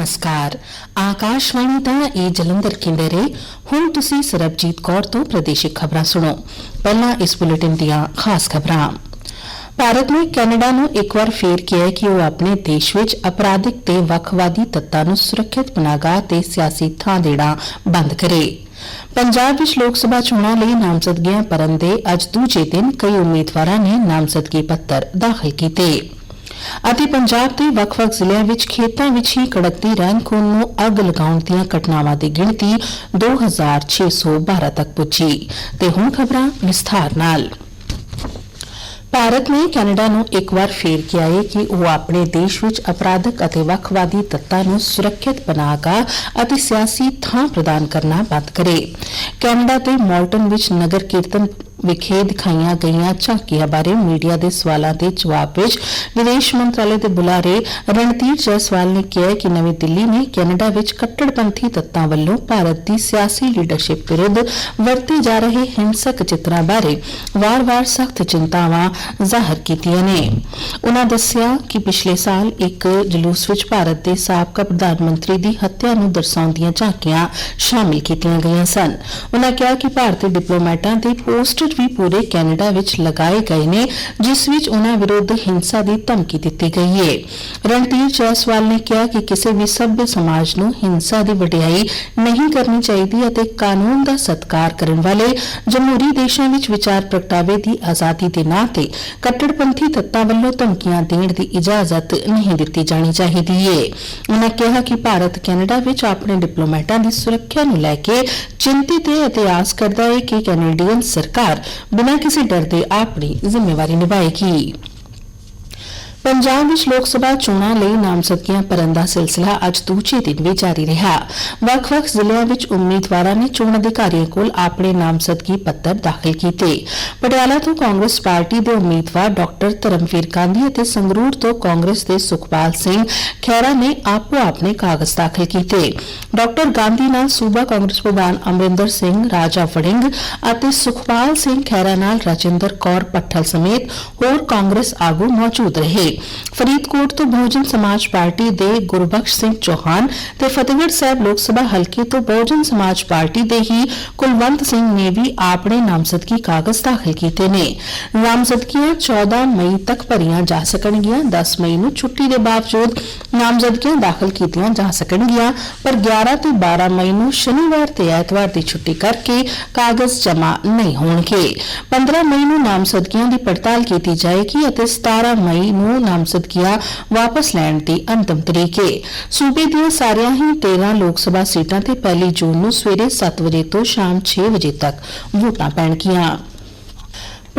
ਨਮਸਕਾਰ। ਆਕਾਸ਼ਵਾਣੀ ਦਾ ਇਹ ਜਲੰਧਰ ਕੇਂਦਰ ਹੈ ਹੁਣ ਤੁਸੀਂ ਸਰਬਜੀਤ ਕੌਰ ਤੋਂ ਪ੍ਰਦੇਸ਼ਿਕ ਖਬਰਾਂ ਸੁਣੋ। ਪਹਿਲਾਂ ਇਸ ਬੁਲੇਟਿਨ ਦੀਆਂ ਖਾਸ ਖਬਰਾਂ। ਭਾਰਤ ਨੇ ਕੈਨੇਡਾ ਨੂੰ ਇੱਕ ਵਾਰ ਫੇਰ ਕਿਹਾ ਕਿ ਉਹ ਆਪਣੇ ਦੇਸ਼ ਵਿੱਚ ਅਪਰਾਧਿਕ ਤੇ ਵੱਖਵਾਦੀ ਤੱਤਾਂ ਨੂੰ ਸੁਰੱਖਿਅਤ ਬਣਾਗਾ ਤੇ ਸਿਆਸੀ ਥਾਂ ਦੇਣਾ ਬੰਦ ਕਰੇ। ਪੰਜਾਬ ਵਿੱਚ ਲੋਕ ਸਭਾ ਚੋਣਾਂ ਲਈ ਨਾਮਜ਼ਦਗੀਆਂ ਭਰਨ ਦੇ ਅੱਜ ਦੂਜੇ ਦਿਨ ਕਈ ਉਮੀਦਵਾਰਾਂ ਨੇ ਨਾਮਜ਼ਦਗੀ ਪੱਤਰ ਦਾਖਲ ਕੀਤੇ। ਅਤੇ ਪੰਜਾਬ ਦੇ ਵੱਖ-ਵੱਖ ਜ਼ਿਲ੍ਹਿਆਂ ਵਿੱਚ ਖੇਤਾਂ ਵਿੱਚ ਹੀ ਕੜਕਦੀ ਰਹਿੰਦ ਖੂਨ ਨੂੰ ਅੱਗ ਲਗਾਉਣ ਦੀਆਂ ਘਟਨਾਵਾਂ ਦੀ ਗਿਣਤੀ 2612 ਤੱਕ ਪੁੱਜੀ। ਤੇ ਹੁਣ ਖਬਰਾਂ ਵਿਸਥਾਰ ਨਾਲ। ਭਾਰਤ ਨੇ ਕੈਨੇਡਾ ਨੂੰ ਇੱਕ ਵਾਰ ਫੇਰ ਕਿਹਾ ਹੈ ਕਿ ਉਹ ਆਪਣੇ ਦੇਸ਼ ਵਿੱਚ ਅਪਰਾਧਕ ਅਤੇ ਵੱਖਵਾਦੀ ਤੱਤਾਂ ਨੂੰ ਸੁਰੱਖਿਅਤ ਬਣਾਗਾ ਅਤੇ ਸਿਆਸੀ ਥਾਂ ਪ੍ਰਦਾਨ ਕਰਨਾ ਬੰਦ ਕਰੇ। ਕੈਨੇਡਾ ਦੇ ਮਾਲਟਨ ਵਿੱਚ ਨਗਰ ਕੀਰਤਨ ਵਿਖੇ ਦਿਖਾਈਆਂ ਗਈਆਂ ਝਾਕੀਆਂ ਬਾਰੇ ਮੀਡੀਆ ਦੇ ਸਵਾਲਾਂ ਦੇ ਜਵਾਬ ਵਿੱਚ ਵਿਦੇਸ਼ ਮੰਤਰਾਲੇ ਦੇ ਬੁਲਾਰੇ ਰਣਧੀਰ ਜੈਸਵਾਲ ਨੇ ਕਿਹਾ ਕਿ ਨਵੀਂ ਦਿੱਲੀ ਨੇ ਕੈਨੇਡਾ ਵਿੱਚ ਕੱਟੜਪੰਥੀ ਤੱਤਾਂ ਵੱਲੋਂ ਭਾਰਤ ਦੀ ਸਿਆਸੀ ਲੀਡਰਸ਼ਿਪ ਵਿਰੁੱਧ ਵਰਤੇ ਜਾ ਰਹੇ ਹਿੰਸਕ ਚਿੱਤਰਾਂ ਬਾਰੇ ਵਾਰ-ਵਾਰ ਸਖਤ ਚਿੰਤਾਵਾਂ ਜ਼ਾਹਰ ਕੀਤੀਆਂ ਨੇ। ਉਨ੍ਹਾਂ ਦੱਸਿਆ ਕਿ ਪਿਛਲੇ ਸਾਲ ਇੱਕ ਜਲੂਸ ਵਿੱਚ ਭਾਰਤ ਦੇ ਸਾਬਕਾ ਪ੍ਰਧਾਨ ਮੰਤਰੀ ਦੀ ਹੱਤਿਆ ਨੂੰ ਦਰਸਾਉਂਦੀਆਂ ਝਾਕੀਆਂ ਸ਼ਾਮਿਲ ਕੀਤੀਆਂ ਗਈਆਂ ਸਨ। ਉਨ੍ਹਾਂ ਕਿਹਾ ਕਿ ਭਾਰਤੀ ਡਿਪਲੋਮੈਟਾਂ ਦੇ ਪੋਸਟਰ ਵੀ ਪੂਰੇ ਕੈਨੇਡਾ ਵਿੱਚ ਲਗਾਏ ਗਏ ਨੇ, ਜਿਸ ਵਿੱਚ ਉਨ੍ਹਾਂ ਵਿਰੁੱਧ ਹਿੰਸਾ ਦੀ ਧਮਕੀ ਦਿੱਤੀ ਗਈ ਹੈ ਰਣਧੀਰ ਜੈਸਵਾਲ ਨੇ ਕਿਹਾ ਕਿ ਕਿਸੇ ਵੀ ਸਭ्य ਸਮਾਜ ਨੂੰ ਹਿੰਸਾ ਦੀ ਵਡਿਆਈ ਨਹੀਂ ਕਰਨੀ ਚਾਹੀਦੀ ਅਤੇ ਕਾਨੂੰਨ ਦਾ ਸਤਿਕਾਰ ਕਰਨ ਵਾਲੇ ਜਮਹੂਰੀ ਦੇਸ਼ਾਂ ਵਿੱਚ ਵਿਚਾਰ ਪ੍ਰਗਟਾਵੇ ਦੀ ਆਜ਼ਾਦੀ ਦੇ ਨਾਂ ਤੇ ਕੱਟੜਪੰਥੀ ਤੱਤਾਂ ਵੱਲੋਂ ਧਮਕੀਆਂ ਦੇਣ ਦੀ ਇਜਾਜ਼ਤ ਨਹੀਂ ਦਿੱਤੀ ਜਾਣੀ ਚਾਹੀਦੀ ਹੈ ਉਨ੍ਹਾਂ ਕਿਹਾ ਕਿ ਭਾਰਤ ਕੈਨੇਡਾ ਵਿੱਚ ਆਪਣੇ ਡਿਪਲੋਮੈਟਾਂ ਦੀ ਸੁਰੱਖਿਆ ਨੂੰ ਲੈ ਕੇ ਚਿੰਤਿਤ ਹੈ ਅਤੇ ਆਸ ਕਰਦਾ ਹੈ ਕਿ ਕੈਨੇਡੀਅਨ ਸਰਕਾਰ ਬਿਨਾਂ ਕਿਸੇ ਡਰ ਦੇ ਆਪਣੀ ਜ਼ਿੰਮੇਵਾਰੀ ਨਿਭਾਏਗੀ। ਪੰਜਾਬ ਵਿੱਚ ਲੋਕ ਸਭਾ ਚੋਣਾਂ ਲਈ ਨਾਮਜ਼ਦਗੀਆਂ ਭਰਨ ਦਾ ਸਿਲਸਿਲਾ ਅੱਜ ਦੂਜੇ ਦਿਨ ਵੀ ਜਾਰੀ ਰਿਹਾ। ਵੱਖ-ਵੱਖ ਜ਼ਿਲ੍ਹਿਆਂ ਵਿੱਚ ਉਮੀਦਵਾਰਾਂ ਨੇ ਚੋਣ ਅਧਿਕਾਰੀਆਂ ਕੋਲ ਆਪਣੇ ਨਾਮਜ਼ਦਗੀ ਪੱਤਰ ਦਾਖਲ ਕੀਤੇ। ਪਟਿਆਲਾ ਤੋਂ ਕਾਂਗਰਸ ਪਾਰਟੀ ਦੇ ਉਮੀਦਵਾਰ ਡਾਕਟਰ ਧਰਮਵੀਰ ਗਾਂਧੀ ਅਤੇ ਸੰਗਰੂਰ ਤੋਂ ਕਾਂਗਰਸ ਦੇ ਸੁਖਪਾਲ ਸਿੰਘ ਖਹਿਰਾ ਨੇ ਆਪੋ ਆਪਣੇ ਕਾਗਜ਼ ਦਾਖਲ ਕੀਤੇ। ਡਾਕਟਰ ਗਾਂਧੀ ਨਾਲ ਸੂਬਾ ਕਾਂਗਰਸ ਪ੍ਰਧਾਨ ਅਮਰਿੰਦਰ ਸਿੰਘ, ਰਾਜਾ ਵੜਿੰਗ ਅਤੇ ਸੁਖਪਾਲ ਸਿੰਘ ਖਹਿਰਾ ਨਾਲ ਰਾਜਿੰਦਰ ਕੌਰ ਪੱਠਲ ਸਮੇਤ ਹੋਰ ਕਾਂਗਰਸ ਆਗੂ ਮੌਜੂਦ ਰਹੇ। ਫਰੀਦਕੋਟ ਤੋਂ ਬਹੁਜਨ ਸਮਾਜ ਪਾਰਟੀ ਦੇ ਗੁਰਬਖਸ਼ ਸਿੰਘ ਚੌਹਾਨ ਤੇ ਫਤਿਹਗੜ੍ਹ ਸਾਹਿਬ ਲੋਕ ਸਭਾ ਹਲਕੇ ਤੋਂ ਬਹੁਜਨ ਸਮਾਜ ਪਾਰਟੀ ਦੇ ਹੀ ਕੁਲਵੰਤ ਸਿੰਘ ਨੇ ਵੀ ਆਪਣੇ ਨਾਮਜ਼ਦਗੀ ਕਾਗਜ਼ ਦਾਖਲ ਕੀਤੇ ਨੇ। ਨਾਮਜ਼ਦਗੀਆਂ 14 ਮਈ ਤੱਕ ਭਰੀਆਂ ਜਾ ਸਕਣਗੀਆਂ 10 ਮਈ ਨੂੰ ਛੁੱਟੀ ਦੇ ਬਾਵਜੂਦ ਨਾਮਜ਼ਦਗੀਆਂ ਦਾਖਲ ਕੀਤੀਆਂ ਜਾ ਸਕਣਗੀਆਂ, ਪਰ 11 ਤੇ 12 ਮਈ ਨੂੰ ਸ਼ਨੀਵਾਰ ਤੇ ਐਤਵਾਰ ਦੀ ਛੁੱਟੀ ਕਰਕੇ ਕਾਗਜ਼ ਜਮ੍ਹਾਂ ਨਹੀਂ ਹੋਣਗੇ। 15 ਮਈ ਨੂੰ ਨਾਮਜ਼ਦਗੀਆਂ ਦੀ ਪੜਤਾਲ ਕੀਤੀ ਜਾਏਗੀ ਅਤੇ 17 ਮਈ ਨੂੰ ਨਾਮਜ਼ਦਗੀਆਂ ਵਾਪਸ ਲੈਣ ਦੀ ਅੰਤਮ ਤਰੀਕ। ਹੈ ਸੂਬੇ ਦੀਆਂ ਸਾਰੀਆਂ ਹੀ 13 ਲੋਕ ਸਭਾ ਸੀਟਾਂ ਤੇ ਪਹਿਲੀ ਜੂਨ ਨੂੰ ਸਵੇਰੇ 7 ਵਜੇ ਤੋਂ ਸ਼ਾਮ 6 ਵਜੇ ਤੱਕ ਵੋਟਾਂ ਪੈਣਗੀਆਂ।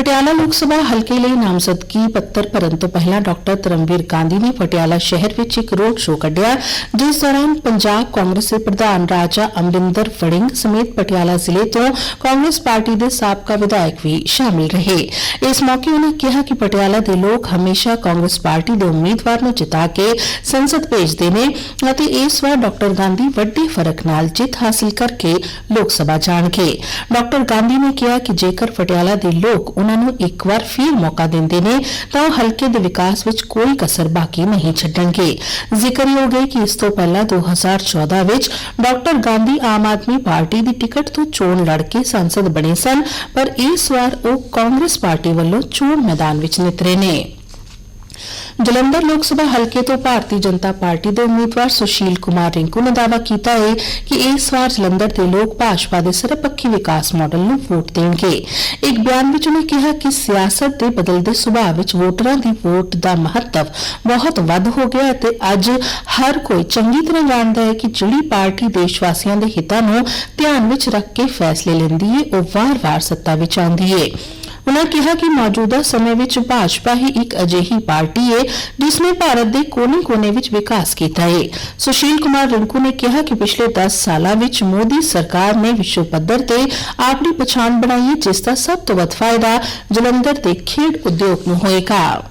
ਪਟਿਆਲਾ ਲੋਕ ਸਭਾ ਹਲਕੇ ਲਈ ਨਾਮਜ਼ਦਗੀ ਪੱਤਰ ਭਰਨ ਤੋਂ ਪਹਿਲਾਂ ਡਾਕਟਰ ਧਰਮਵੀਰ ਗਾਂਧੀ ਨੇ ਪਟਿਆਲਾ ਸ਼ਹਿਰ ਵਿੱਚ ਇੱਕ ਰੋਡ ਸ਼ੋਅ ਕੱਢਿਆ, ਜਿਸ ਦੌਰਾਨ ਪੰਜਾਬ ਕਾਂਗਰਸ ਦੇ ਪ੍ਰਧਾਨ ਰਾਜਾ ਅਮਰਿੰਦਰ ਫੜਿੰਗ ਸਮੇਤ ਪਟਿਆਲਾ ਜ਼ਿਲ੍ਹੇ ਤੋਂ ਕਾਂਗਰਸ ਪਾਰਟੀ ਦੇ ਸਾਬਕਾ ਵਿਧਾਇਕ ਵੀ ਸ਼ਾਮਿਲ ਰਹੇ। ਇਸ ਮੌਕੇ ਉਹਨਾਂ ਕਿਹਾ ਕਿ ਪਟਿਆਲਾ ਦੇ ਲੋਕ ਹਮੇਸ਼ਾ ਕਾਂਗਰਸ ਪਾਰਟੀ ਦੇ ਉਮੀਦਵਾਰ ਨੂੰ ਜਿਤਾ ਕੇ ਸੰਸਦ ਭੇਜਦੇ ਨੇ ਅਤੇ ਇਸ ਵਾਰ ਡਾਕਟਰ ਗਾਂਧੀ ਵੱਡੇ ਫ਼ਰਕ ਨਾਲ ਜਿੱਤ ਹਾਸਲ ਕਰਕੇ ਲੋਕ ਸਭਾ ਜਾਣਗੇ। ਡਾਕਟਰ ਗਾਂਧੀ ਨੇ ਕਿਹਾ ਕਿ ਜੇਕਰ ਪਟਿਆਲਾ ਦੇ ਲੋਕ ਉਹਨਾਂ ਨੂੰ ਇੱਕ ਵਾਰ ਫਿਰ ਮੌਕਾ ਦਿੰਦੇ ਨੇ, ਤਾਂ ਉਹ ਹਲਕੇ ਦੇ ਵਿਕਾਸ ਵਿੱਚ ਕੋਈ ਕਸਰ ਬਾਕੀ ਨਹੀਂ ਛੱਡਣਗੇ। ਜ਼ਿਕਰਯੋਗ ਹੈ ਕਿ ਇਸ ਤੋਂ ਪਹਿਲਾਂ 2014 ਵਿੱਚ ਡਾਕਟਰ ਗਾਂਧੀ ਆਮ ਆਦਮੀ ਪਾਰਟੀ ਦੀ ਟਿਕਟ ਤੋਂ ਚੋਣ ਲੜ ਕੇ ਸੰਸਦ ਬਣੇ ਸਨ, ਪਰ ਇਸ ਵਾਰ ਉਹ ਕਾਂਗਰਸ ਪਾਰਟੀ ਵੱਲੋਂ ਚੋਣ ਮੈਦਾਨ ਵਿੱਚ ਨਿਤਰੇ ਨੇ। ਜਲੰਧਰ ਲੋਕ ਸਭਾ ਹਲਕੇ ਤੋਂ ਭਾਰਤੀ ਜਨਤਾ ਪਾਰਟੀ ਦੇ ਉਮੀਦਵਾਰ ਸੁਸ਼ੀਲ ਕੁਮਾਰ ਰਿੰਕੂ ਨੇ ਦਾਅਵਾ ਕੀਤਾ ਹੈ ਕਿ ਇਸ ਵਾਰ ਜਲੰਧਰ ਦੇ ਲੋਕ ਭਾਜਪਾ ਦੇ ਸਰਬਪੱਖੀ ਵਿਕਾਸ ਮਾਡਲ ਨੂੰ ਵੋਟ ਦੇਣਗੇ। ਇੱਕ ਬਿਆਨ ਵਿੱਚ ਉਹਨੇ ਕਿਹਾ ਕਿ ਸਿਆਸਤ ਦੇ ਬਦਲਦੇ ਸੁਭਾਅ ਵਿੱਚ ਵੋਟਰਾਂ ਦੀ ਵੋਟ ਦਾ ਮਹੱਤਵ ਬਹੁਤ ਵੱਧ ਹੋ ਗਿਆ ਅਤੇ ਅੱਜ ਹਰ ਕੋਈ ਚੰਗੀ ਤਰ੍ਹਾਂ ਜਾਣਦਾ ਹੈ ਕਿ ਜਿਹੜੀ ਪਾਰਟੀ ਦੇਸ਼ ਵਾਸੀਆਂ ਦੇ ਹਿੱਤਾਂ ਨੂੰ ਧਿਆਨ ਵਿੱਚ ਰੱਖ ਕੇ ਫੈਸਲੇ ਲੈਂਦੀ ਹੈ ਉਹ ਵਾਰ-ਵਾਰ ਸੱਤਾ ਵਿੱਚ ਆਉਂਦੀ ਹੈ ਉਨ੍ਹਾਂ ਕਿਹਾ ਕਿ ਮੌਜੂਦਾ ਸਮੇਂ ਵਿੱਚ ਭਾਜਪਾ ਹੀ ਇੱਕ ਅਜਿਹੀ ਪਾਰਟੀ ਹੈ ਜਿਸ ਨੇ ਭਾਰਤ ਦੇ ਕੋਨੇ-ਕੋਨੇ ਵਿੱਚ ਵਿਕਾਸ ਕੀਤਾ ਹੈ ਸੁਸ਼ੀਲ ਕੁਮਾਰ ਰਿੰਕੂ ਨੇ ਕਿਹਾ ਕਿ ਪਿਛਲੇ 10 ਸਾਲਾਂ ਵਿੱਚ ਮੋਦੀ ਸਰਕਾਰ ਨੇ ਵਿਸ਼ਵ ਪੱਧਰ ਤੇ ਆਪਣੀ ਪਛਾਣ ਬਣਾਈ ਹੈ ਜਿਸ ਦਾ ਸਭ ਤੋਂ ਵੱਧ ਫਾਇਦਾ ਜਲੰਧਰ ਦੇ ਖੇਡ ਉਦਯੋਗ ਨੂੰ ਹੋਏਗਾ।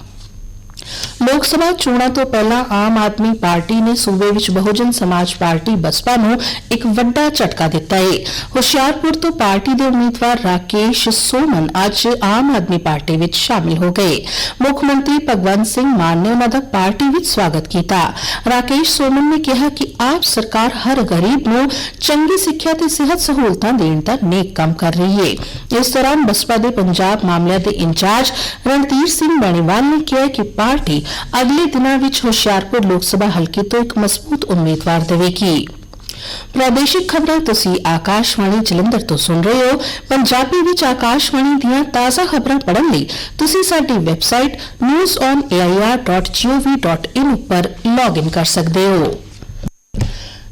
ਲੋਕ ਸਭਾ ਚੋਣਾਂ ਤੋਂ ਪਹਿਲਾਂ ਆਮ ਆਦਮੀ ਪਾਰਟੀ ਨੇ ਸੂਬੇ ਵਿੱਚ ਬਹੁਜਨ ਸਮਾਜ ਪਾਰਟੀ ਬਸਪਾ ਨੂੰ ਇੱਕ ਵੱਡਾ ਝਟਕਾ ਦਿੱਤਾ ਹੈ ਹੁਸ਼ਿਆਰਪੁਰ ਤੋਂ ਪਾਰਟੀ ਦੇ ਉਮੀਦਵਾਰ ਰਾਕੇਸ਼ ਸੋਮਨ ਅੱਜ ਆਮ ਆਦਮੀ ਪਾਰਟੀ ਵਿੱਚ ਸ਼ਾਮਿਲ ਹੋ ਗਏ। ਮੁੱਖ ਮੰਤਰੀ ਭਗਵੰਤ ਸਿੰਘ ਮਾਨ ਨੇ ਉਹਨਾਂ ਦਾ ਪਾਰਟੀ ਵਿੱਚ ਸਵਾਗਤ ਕੀਤਾ। ਰਾਕੇਸ਼ ਸੋਮਨ ਨੇ ਕਿਹਾ ਕਿ ਆਪ ਸਰਕਾਰ ਹਰ ਗਰੀਬ ਨੂੰ ਚੰਗੀ ਸਿੱਖਿਆ ਤੇ ਸਿਹਤ ਸਹੂਲਤਾਂ ਦੇਣ ਦਾ ਨੇਕ ਕੰਮ ਕਰ ਰਹੀ ਹੈ ਇਸ ਦੌਰਾਨ ਬਸਪਾ ਦੇ ਪੰਜਾਬ ਮਾਮਲਿਆਂ ਦੇ ਇੰਚਾਰਜ ਰਣਧੀਰ ਸਿੰਘ ਬੈਣੀਵਾਲ ਨੇ ਕਿਹਾ ਕਿ ਪਾਰਟੀ ਅਗਲੇ ਦਿਨਾਂ ਵਿੱਚ ਹੁਸ਼ਿਆਰਪੁਰ ਲੋਕ ਸਭਾ ਹਲਕੇ ਤੋਂ ਇੱਕ ਮਜ਼ਬੂਤ ਉਮੀਦਵਾਰ ਦੇਵੇਗੀ। ਪ੍ਰਾਦੇਸ਼ਿਕ ਖਬਰਾਂ ਤੁਸੀਂ ਆਕਾਸ਼ਵਾਣੀ ਜਲੰਧਰ ਤੋਂ ਸੁਣ ਰਹੇ ਹੋ। ਪੰਜਾਬੀ ਵਿੱਚ ਆਕਾਸ਼ਵਾਣੀ ਦੀਆਂ ਤਾਜ਼ਾ ਖਬਰਾਂ ਪੜ੍ਹਨ ਲਈ ਤੁਸੀਂ ਸਾਡੀ ਵੈਬਸਾਈਟ newsonair.gov.in ਉੱਪਰ ਲੌਗਇਨ ਕਰ ਸਕਦੇ ਹੋ।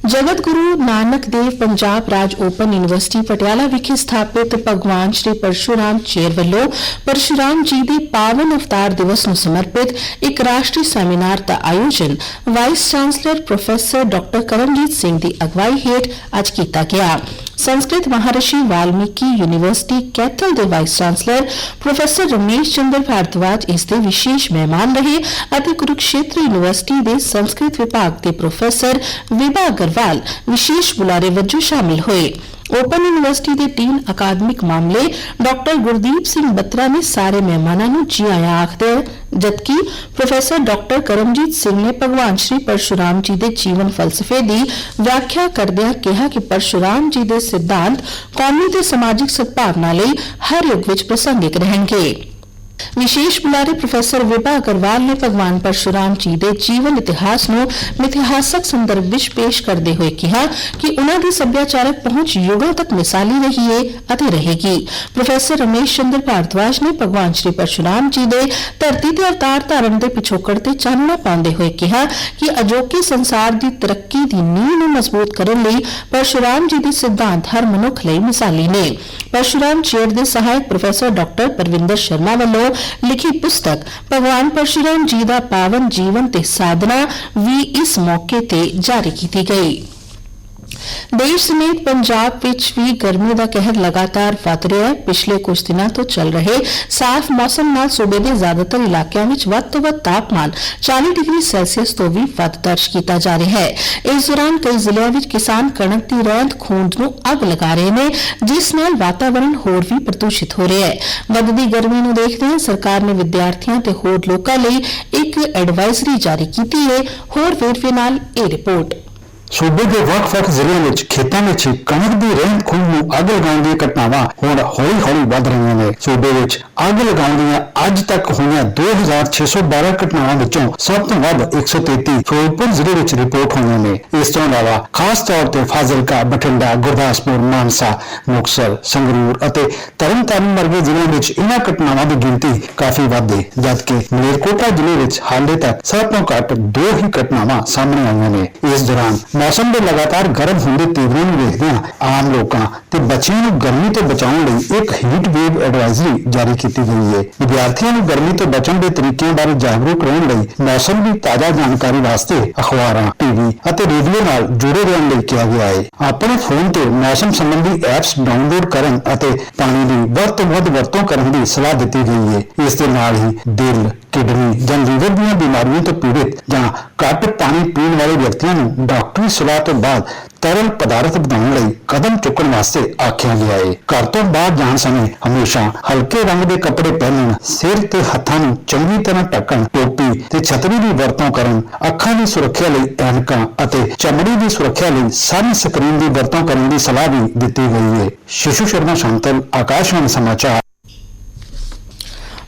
ਜਗਤ ਗੁਰੂ ਨਾਨਕ ਦੇਵ ਪੰਜਾਬ ਰਾਜ ਓਪਨ ਯੂਨੀਵਰਸਿਟੀ ਪਟਿਆਲਾ ਵਿਖੇ ਸਥਾਪਿਤ ਭਗਵਾਨ ਸ਼੍ਰੀ ਪਰਸ਼ੁਰਾਮ ਚੇਰ ਵੱਲੋਂ ਪਰਸ਼ੁਰਾਮ ਜੀ ਦੇ ਪਾਵਨ ਅਵਤਾਰ ਦਿਵਸ ਨੂੰ ਸਮਰਪਿਤ ਇੱਕ ਰਾਸ਼ਟਰੀ ਸੈਮੀਨਾਰ ਦਾ ਆਯੋਜਨ vice chancellor professor doctor Karamjit Singh ਦੀ ਅਗਵਾਈ ਹੇਠ ਅੱਜ ਕੀਤਾ ਗਿਆ। ਸੰਸਕ੍ਰਿਤ ਮਹਾਰਸ਼ੀ ਵਾਲਮੀਕੀ ਯੂਨੀਵਰਸਿਟੀ ਕੈਥਲ ਦੇ vice chancellor professor Ramesh Chandra Bhardwaj ਇਸ ਦੇ ਵਿਸ਼ੇਸ਼ ਮਹਿਮਾਨ ਰਹੇ ਅਤੇ ਕੁਰੂਕਸ਼ੇਤਰ ਯੂਨੀਵਰਸਿਟੀ ਦੇ ਸੰਸਕ੍ਰਿਤ ਵਿਭਾਗ ਦੇ ਪ੍ਰੋਫੈਸਰ ਵਿਭਾ ਅਗਰਵਾਲ ਵਿਸ਼ੇਸ਼ ਬੁਲਾਰੇ ਵਜੋਂ ਸ਼ਾਮਿਲ ਹੋਏ। ਓਪਨ ਯੂਨੀਵਰਸਿਟੀ ਦੇ ਟੀਮ ਅਕਾਦਮਿਕ ਮਾਮਲੇ ਡਾਕਟਰ ਗੁਰਦੀਪ ਸਿੰਘ ਬੱਤਰਾ ਨੇ ਸਾਰੇ ਮਹਿਮਾਨਾਂ ਨੂੰ ਜੀ ਆਇਆਂ ਆਖਦੇ ਜਦਕਿ ਪ੍ਰੋਫੈਸਰ ਡਾਕਟਰ ਕਰਮਜੀਤ ਸਿੰਘ ਨੇ ਭਗਵਾਨ ਸ਼੍ਰੀ ਪਰਸ਼ੁਰਾਮ ਜੀ ਦੇ ਜੀਵਨ ਫਲਸਫੇ ਦੀ ਵਿਆਖਿਆ ਕਰਦਿਆਂ ਕਿਹਾ ਕਿ ਪਰਸ਼ੁਰਾਮ ਜੀ ਦੇ ਸਿਧਾਂਤ ਕੌਮੀ ਤੇ ਸਮਾਜਿਕ ਸਦਭਾਵਨਾ ਲਈ ਹਰ ਯੁੱਗ ਵਿੱਚ ਪ੍ਰਸੰਗਿਕ ਰਹਿਣਗੇ। ਵਿਸ਼ੇਸ਼ ਬੁਲਾਰੇ ਪ੍ਰੋਫੈਸਰ ਵਿਭਾ ਅਗਰਵਾਲ ਨੇ ਭਗਵਾਨ ਪਰਸ਼ੁਰਾਮ ਜੀ ਦੇ ਜੀਵਨ ਇਤਿਹਾਸ ਨੂੰ ਮਿਥਿਹਾਸਕ ਸੰਦਰਭ ਵਿੱਚ ਪੇਸ਼ ਕਰਦੇ ਹੋਏ ਕਿਹਾ ਕਿ ਉਹਨਾਂ ਦੀ ਸੱਭਿਆਚਾਰਕ ਪਹੁੰਚ ਯੁਗਾਂ ਤੱਕ ਮਿਸਾਲੀ ਰਹੀ ਹੈ ਅਤੇ ਰਹੇਗੀ। ਪ੍ਰੋਫੈਸਰ ਰਮੇਸ਼ ਚੰਦਰ ਭਾਰਦਵਾਜ ਨੇ ਭਗਵਾਨ ਸ਼੍ਰੀ ਪਰਸ਼ੁਰਾਮ ਜੀ ਦੇ ਧਰਤੀ ਤੇ ਅਵਤਾਰ ਧਾਰਨ ਦੇ ਪਿਛੋਕੜ ਤੇ ਚਾਨਣਾ ਪਾਉਂਦੇ ਹੋਏ ਕਿਹਾ ਕਿ ਅਜੋਕੇ ਸੰਸਾਰ ਦੀ ਤਰੱਕੀ ਦੀ ਨੀਂਹ ਨੂੰ ਮਜ਼ਬੂਤ ਕਰਨ ਲਈ ਪਰਸ਼ੁਰਾਮ ਜੀ ਦੇ ਸਿਧਾਂਤ ਹਰ ਮਨੁੱਖ ਲਈ ਮਿਸਾਲੀ ਨੇ। ਪਰਸ਼ੁਰਾਮ ਚੇਅਰ ਦੇ ਸਹਾਇਕ ਪ੍ਰੋਫੈਸਰ ਡਾਕਟਰ ਪਰਵਿੰਦਰ ਸ਼ਰਮਾ ਵੱਲੋਂ ਲਿਖੀ ਪੁਸਤਕ, ਭਗਵਾਨ ਪਰਸ਼ੁਰਾਮ ਜੀ ਦਾ ਪਾਵਨ ਜੀਵਨ ਤੇ ਸਾਧਨਾ ਵੀ ਇਸ ਮੌਕੇ ਤੇ ਜਾਰੀ ਕੀਤੀ ਗਈ। ਦੇਸ਼ ਸਮੇਤ ਪੰਜਾਬ ਵਿੱਚ ਵੀ ਗਰਮੀ ਦਾ ਕਹਿਰ ਲਗਾਤਾਰ ਵੱਧ ਰਿਹਾ ਹੈ। ਪਿਛਲੇ ਕੁਝ ਦਿਨਾਂ ਤੋਂ ਚੱਲ ਰਹੇ ਸਾਫ਼ ਮੌਸਮ ਨਾਲ ਸੂਬੇ ਦੇ ਜ਼ਿਆਦਾਤਰ ਇਲਾਕਿਆਂ ਵਿੱਚ ਵੱਧ ਤੋਂ ਵੱਧ ਤਾਪਮਾਨ 40 ਡਿਗਰੀ ਸੈਲਸੀਅਸ ਤੋਂ ਵੀ ਵੱਧ ਦਰਜ ਕੀਤਾ ਜਾ ਰਿਹਾ ਹੈ। ਇਸ ਦੌਰਾਨ ਕਈ ਜ਼ਿਲ੍ਹਿਆਂ ਵਿੱਚ ਕਿਸਾਨ ਕਣਕ ਦੀ ਰੌਂਦ ਖੂੰਦ ਨੂੰ ਅੱਗ ਲਗਾ ਰਹੇ ਨੇ, ਜਿਸ ਨਾਲ ਵਾਤਾਵਰਣ ਹੋਰ ਵੀ ਪ੍ਰਦੂਸ਼ਿਤ ਹੋ ਰਿਹਾ ਹੈ। ਵੱਧਦੀ ਗਰਮੀ ਨੂੰ ਦੇਖਦੇ ਸਰਕਾਰ ਨੇ ਵਿਦਿਆਰਥੀਆਂ ਤੇ ਹੋਰ ਲੋਕਾਂ ਲਈ ਇੱਕ ਐਡਵਾਈਜ਼ਰੀ ਜਾਰੀ ਕੀਤੀ ਹੈ। ਹੋਰ ਵੇਰਵੇ ਨਾਲ ਇਹ ਰਿਪੋਰਟ। ਸੂਬੇ ਦੇ ਵੱਖ-ਵੱਖ ਜ਼ਿਲ੍ਹਿਆਂ ਵਿੱਚ ਖੇਤਾਂ ਵਿੱਚ ਕਣਕ ਦੀ ਰਹਿੰਦ ਖੂੰਹਦ ਨੂੰ ਅੱਗ ਲਗਾਉਣ ਦੀਆਂ ਘਟਨਾਵਾਂ ਹੁਣ ਹੌਲੀ-ਹੌਲੀ ਵੱਧ ਰਹੀਆਂ ਨੇ। ਸੂਬੇ ਵਿੱਚ ਅੱਗ ਲਗਾਉਣ ਦੀਆਂ ਅੱਜ ਤੱਕ ਹੋਈਆਂ 2612 ਘਟਨਾਵਾਂ ਵਿੱਚੋਂ ਸਭ ਤੋਂ ਵੱਧ 133 ਫਿਰੋਜ਼ਪੁਰ ਜ਼ਿਲ੍ਹੇ ਵਿੱਚ ਰਿਪੋਰਟ ਹੋਈਆਂ ਨੇ। ਇਸ ਤੋਂ ਇਲਾਵਾ ਖਾਸ ਤੌਰ ਤੇ ਫਾਜ਼ਿਲਕਾ, ਬਠਿੰਡਾ, ਗੁਰਦਾਸਪੁਰ, ਮਾਨਸਾ, ਮੁਕਤਸਰ, ਸੰਗਰੂਰ ਅਤੇ ਤਰਨਤਾਰਨ ਵਰਗੇ ਜ਼ਿਲ੍ਹਿਆਂ ਵਿੱਚ ਇਹਨਾਂ ਘਟਨਾਵਾਂ ਦੀ ਗਿਣਤੀ ਕਾਫੀ ਵੱਧ ਹੈ ਜਦਕਿ ਮਲੇਰਕੋਟਲਾ ਜ਼ਿਲ੍ਹੇ ਵਿੱਚ ਹਾਲੇ ਤੱਕ ਸਭ ਤੋਂ ਘੱਟ ਦੋ ਹੀ ਘਟਨਾਵਾਂ ਸਾਹਮਣੇ ਆਈਆਂ ਨੇ। ਇਸ ਦੌਰਾਨ ਮੌਸਮ ਦੇ ਲਗਾਤਾਰ ਗਰਮ ਹੁੰਦੇ ਤੀਵਰੇ ਨੂੰ ਵੇਖਦਿਆਂ ਆਮ ਲੋਕਾਂ ਤੇ ਬੱਚਿਆਂ ਨੂੰ ਗਰਮੀ ਤੋਂ ਬਚਾਉਣ ਲਈ ਇੱਕ ਹੀਟ ਵੇਵ ਐਡਵਾਈਜ਼ਰੀ ਜਾਰੀ ਕੀਤੀ ਗਈ ਹੈ। ਵਿਦਿਆਰਥੀਆਂ ਨੂੰ ਗਰਮੀ ਤੋਂ ਬਚਣ ਦੇ ਤਰੀਕਿਆਂ ਬਾਰੇ ਜਾਗਰੂਕ ਰਹਿਣ ਲਈ ਮੌਸਮ ਦੀ ਤਾਜ਼ਾ ਜਾਣਕਾਰੀ ਵਾਸਤੇ ਅਖਬਾਰਾਂ, ਟੀਵੀ ਅਤੇ ਰੇਡੀਓ ਨਾਲ ਜੁੜੇ ਰਹਿਣ ਲਈ ਕਿਹਾ ਗਿਆ ਹੈ। ਆਪਣੇ ਫੋਨ ਤੇ ਮੌਸਮ ਸੰਬੰਧੀ ਐਪਸ ਡਾਊਨਲੋਡ ਕਰਨ ਅਤੇ ਪਾਣੀ ਦੀ ਵੱਧ ਤੋਂ ਵੱਧ ਵਰਤੋਂ ਕਰਨ ਦੀ ਸਲਾਹ ਦਿੱਤੀ ਗਈ ਹੈ। ਇਸ ਦੇ ਨਾਲ ਹੀ ਦਿਲ, ਕਿਡਨੀ, ਜਾਂ ਲੀਵਰ ਦੀਆਂ ਬਿਮਾਰੀਆਂ ਤੋਂ ਪੀੜਿਤ ਜਾਂ ਘੱਟ ਪਾਣੀ ਪੀਣ ਵਾਲੇ ਵਿਅਕਤੀਆਂ ਨੂੰ ਡਾਕਟਰੀ ਸਲਾਹ ਤੋਂ ਬਾਅਦ ਤਰਲ ਪਦਾਰਥ ਬਣਾਉਣ ਲਈ ਕਦਮ ਚੁੱਕਣ ਵਾਸਤੇ ਆਖਿਆ ਗਿਆ ਹੈ ਘਰ ਤੋਂ ਬਾਹਰ ਜਾਣ ਸਮੇਂ ਹਮੇਸ਼ਾ ਹਲਕੇ ਰੰਗ ਦੇ ਕੱਪੜੇ ਪਹਿਨਣ, ਸਿਰ ਤੇ ਹੱਥਾਂ ਨੂੰ ਚੰਗੀ ਤਰ੍ਹਾਂ ਢੱਕਣ, ਟੋਪੀ ਤੇ ਛਤਰੀ ਦੀ ਵਰਤੋਂ ਕਰਨ, ਅੱਖਾਂ ਦੀ ਸੁਰੱਖਿਆ ਲਈ ਐਨਕਾਂ ਅਤੇ ਚਮੜੀ ਦੀ ਸੁਰੱਖਿਆ ਲਈ ਸਨ ਸਕਰੀਨ ਦੀ ਵਰਤੋਂ ਕਰਨ ਦੀ ਸਲਾਹ ਵੀ ਦਿੱਤੀ ਗਈ ਹੈ ਸ਼ਿਸ਼ੂ ਸ਼ਰਮਾ ਸ਼ਾਂਤਲ, ਆਕਾਸ਼ਵਾਣੀ ਸਮਾਚਾਰ।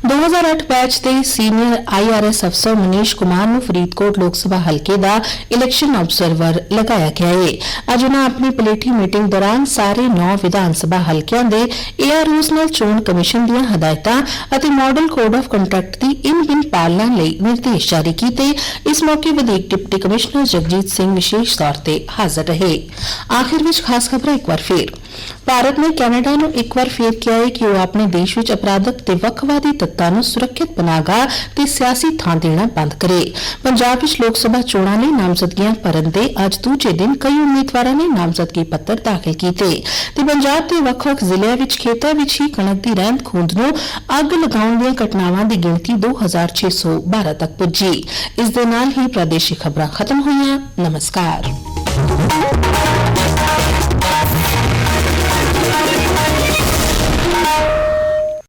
2008 ਬੈਚ ਦੇ ਸੀਨੀਅਰ ਆਈਆਰਐਸ ਅਫਸਰ ਮਨੀਸ਼ ਕੁਮਾਰ ਨੂੰ ਫਰੀਦਕੋਟ ਲੋਕ ਸਭਾ ਹਲਕੇ ਦਾ ਇਲੈਕਸ਼ਨ ਆਬਜ਼ਰਵਰ ਲਗਾਇਆ ਗਿਆ ਹੈ ਅੱਜ ਉਹਨਾਂ ਆਪਣੀ ਪਲੇਠੀ ਮੀਟਿੰਗ ਦੌਰਾਨ ਸਾਰੇ 9 ਵਿਧਾਨ ਸਭਾ ਹਲਕਿਆਂ ਦੇ ਏਆਰਓਸ ਨਾਲ ਚੋਣ ਕਮਿਸ਼ਨ ਦੀਆਂ ਹਦਾਇਤਾਂ ਅਤੇ ਮਾਡਲ ਕੋਡ ਆਫ ਕੰਡਕਟ ਦੀ ਇਨ ਬਿਨ ਪਾਲਣਾ ਲਈ ਨਿਰਦੇਸ਼ ਜਾਰੀ ਕੀਤੇ। ਇਸ ਮੌਕੇ ਵਧੀਕ ਡਿਪਟੀ ਕਮਿਸ਼ਨਰ ਜਗਜੀਤ ਸਿੰਘ ਵਿਸ਼ੇਸ਼ ਤੌਰ ਤੇ ਹਾਜ਼ਰ ਰਹੇ। ਆਖਿਰ ਵਿੱਚ ਖਾਸ ਖਬਰਾਂ ਇੱਕ ਵਾਰ ਫੇਰ। ਭਾਰਤ ਨੇ ਕੈਨੇਡਾ ਨੂੰ ਇੱਕ ਵਾਰ ਫੇਰ ਕਿਹਾ ਹੈ ਕਿ ਉਹ ਆਪਣੇ ਦੇਸ਼ ਵਿੱਚ ਅਪਰਾਧਕ ਤੇ ਵੱਖਵਾਦੀ ਤੱਤਾਂ ਨੂੰ ਸੁਰੱਖਿਅਤ ਬਣਾਗਾ ਤੇ ਸਿਆਸੀ ਥਾਂ ਦੇਣਾ ਬੰਦ ਕਰੇ। ਪੰਜਾਬ ਵਿੱਚ ਲੋਕ ਸਭਾ ਚੋਣਾਂ ਲਈ ਨਾਮਜ਼ਦਗੀਆਂ ਭਰਨ ਦੇ ਅੱਜ ਦੂਜੇ ਦਿਨ ਕਈ ਉਮੀਦਵਾਰਾਂ ਨੇ ਨਾਮਜ਼ਦਗੀ ਪੱਤਰ ਦਾਖਲ ਕੀਤੇ। ਤੇ ਪੰਜਾਬ ਦੇ ਵੱਖ-ਵੱਖ ਜ਼ਿਲ੍ਹਿਆਂ ਵਿੱਚ ਖੇਤਾਂ ਵਿੱਚ ਹੀ ਕਣਕ ਦੀ ਰਹਿੰਦ ਖੂੰਦ ਨੂੰ ਅੱਗ ਲਗਾਉਣ ਦੀਆਂ ਘਟਨਾਵਾਂ ਦੀ ਗਿਣਤੀ 2612 ਤੱਕ ਪੁੱਜੀ। ਇਸ ਦੇ ਨਾਲ ਹੀ ਪ੍ਰਾਦੇਸ਼ਿਕ ਖਬਰਾਂ ਖਤਮ ਹੋਈਆਂ। ਨਮਸਕਾਰ।